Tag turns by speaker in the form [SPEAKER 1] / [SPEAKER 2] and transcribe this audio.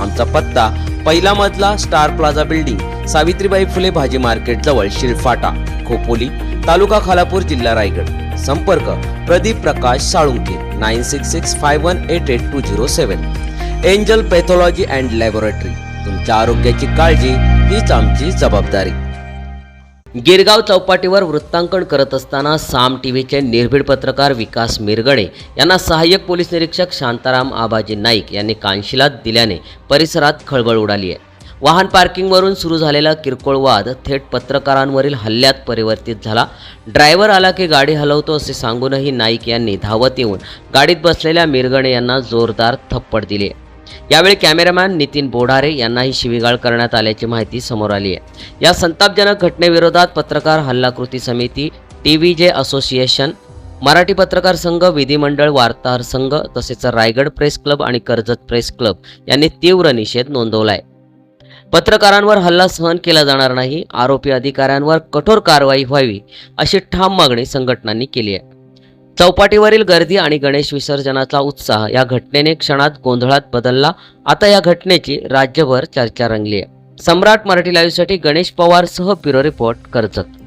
[SPEAKER 1] आमचा पत्ता पहिला मजला star plaza building Savitribai Phule भाजी मार्केट जवळ शिरफाटा खोपोली तालुका खालापूर जिल्हा रायगड. संपर्क Pradeep Prakash Salunke nine six six five one eight eight two zero seven. Angel pathology and laboratory. तुमच्या आरोग्याची काळजी हीच आमची जबाबदारी. गिरगाव चौपाटीवर वृत्तांकन करत असताना साम टी व्हीचे निर्भीड पत्रकार विकास मिरगणे यांना सहाय्यक पोलीस निरीक्षक शांताराम आबाजी नाईक यांनी कानशिलात दिल्याने परिसरात खळबळ उडाली आहे. वाहन पार्किंगवरून सुरू झालेला किरकोळ वाद थेट पत्रकारांवरील हल्ल्यात परिवर्तित झाला. ड्रायव्हर आला की गाडी हलवतो असे सांगूनही नाईक यांनी धावत येऊन गाडीत बसलेल्या मिरगणे यांना जोरदार थप्पड दिली यावेळी कॅमेरामॅन नितीन बोढारे यांनाही शिवीगाळ करण्यात आल्याची माहिती समोर आली आहे. या संतापजनक घटनेविरोधात पत्रकार हल्ला कृती समिती T V J association Marathi पत्रकार संघ विधिमंडळ वार्ताहर संघ तसेच रायगड प्रेस क्लब आणि कर्जत प्रेस क्लब यांनी तीव्र निषेध नोंदवलाय. पत्रकारांवर हल्ला सहन केला जाणार नाही आरोपी अधिकाऱ्यांवर कठोर कारवाई व्हावी अशी ठाम मागणी संघटनांनी केली आहे. चौपाटीवरील गर्दी आणि गणेश विसर्जनाचा उत्साह या घटनेने क्षणात गोंधळात बदलला. आता या घटनेची राज्यभर चर्चा रंगली आहे. सम्राट मराठी लाईव्हसाठी गणेश पवारसह ब्युरो रिपोर्ट कर्जत.